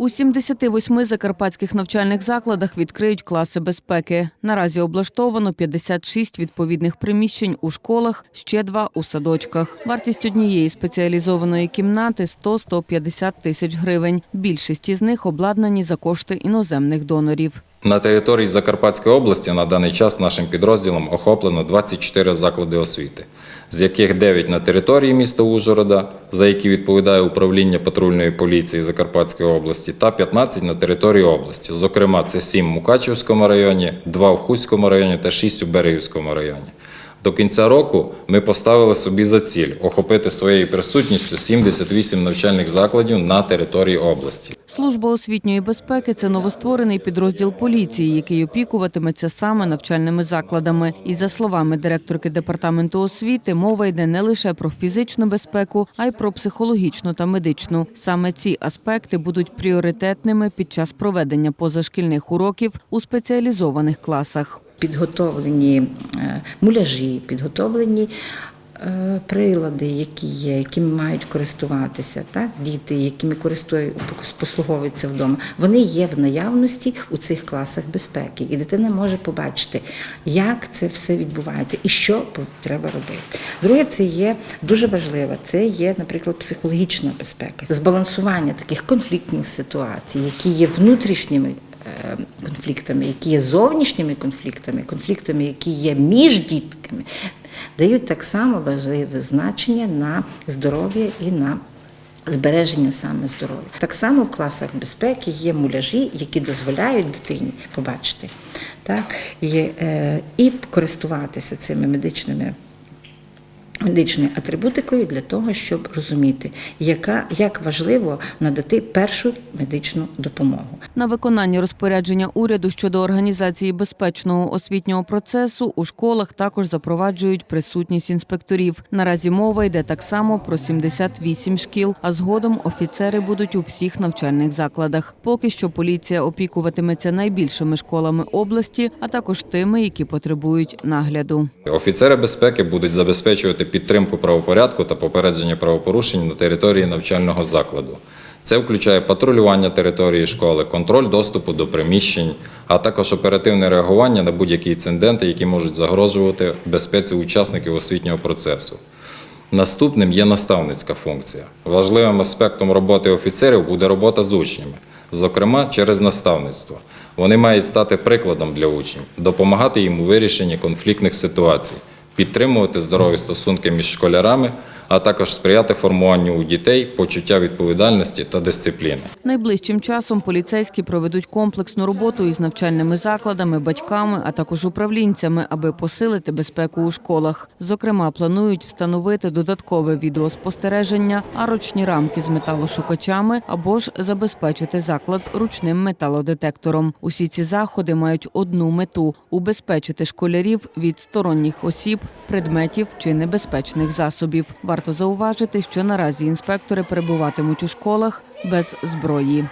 У 78 закарпатських навчальних закладах відкриють класи безпеки. Наразі облаштовано 56 відповідних приміщень у школах, ще два у садочках. Вартість однієї спеціалізованої кімнати 100-150 тисяч гривень. Більшість із них обладнані за кошти іноземних донорів. На території Закарпатської області на даний час нашим підрозділом охоплено 24 заклади освіти, з яких 9 на території міста Ужгорода, за які відповідає управління патрульної поліції Закарпатської області, та 15 на території області. Зокрема, це 7 в Мукачівському районі, 2 в Хуському районі та 6 у Берегівському районі. До кінця року ми поставили собі за ціль охопити своєю присутністю 78 навчальних закладів на території області. Служба освітньої безпеки це новостворений підрозділ поліції, який опікуватиметься саме навчальними закладами. І за словами директорки департаменту освіти, мова йде не лише про фізичну безпеку, а й про психологічну та медичну. Саме ці аспекти будуть пріоритетними під час проведення позашкільних уроків у спеціалізованих класах. Підготовлені е, муляжі, підготовлені е, прилади, які є, якими мають користуватися, так? діти, якими користують, послуговуються вдома, вони є в наявності у цих класах безпеки. І дитина може побачити, як це все відбувається і що треба робити. Друге, це є дуже важливо, це є, наприклад, психологічна безпека, збалансування таких конфліктних ситуацій, які є внутрішніми конфліктами, які є зовнішніми конфліктами, конфліктами, які є між дітками, дають так само важливе значення на здоров'я і на збереження саме здоров'я. Так само в класах безпеки є муляжі, які дозволяють дитині побачити так, і, е, і користуватися цими медичними медичною атрибутикою для того, щоб розуміти, яка, як важливо надати першу медичну допомогу. На виконання розпорядження уряду щодо організації безпечного освітнього процесу у школах також запроваджують присутність інспекторів. Наразі мова йде так само про 78 шкіл, а згодом офіцери будуть у всіх навчальних закладах. Поки що поліція опікуватиметься найбільшими школами області, а також тими, які потребують нагляду. Офіцери безпеки будуть забезпечувати підтримку правопорядку та попередження правопорушень на території навчального закладу. Це включає патрулювання території школи, контроль доступу до приміщень, а також оперативне реагування на будь-які інциденти, які можуть загрожувати безпеці учасників освітнього процесу. Наступним є наставницька функція. Важливим аспектом роботи офіцерів буде робота з учнями, зокрема через наставництво. Вони мають стати прикладом для учнів, допомагати їм у вирішенні конфліктних ситуацій, підтримувати здорові стосунки між школярами, а також сприяти формуванню у дітей почуття відповідальності та дисципліни. Найближчим часом поліцейські проведуть комплексну роботу із навчальними закладами, батьками, а також управлінцями, аби посилити безпеку у школах. Зокрема, планують встановити додаткове відеоспостереження, арочні рамки з металошукачами або ж забезпечити заклад ручним металодетектором. Усі ці заходи мають одну мету убезпечити школярів від сторонніх осіб, предметів чи небезпечних засобів. Варто зауважити, що наразі інспектори перебуватимуть у школах без зброї.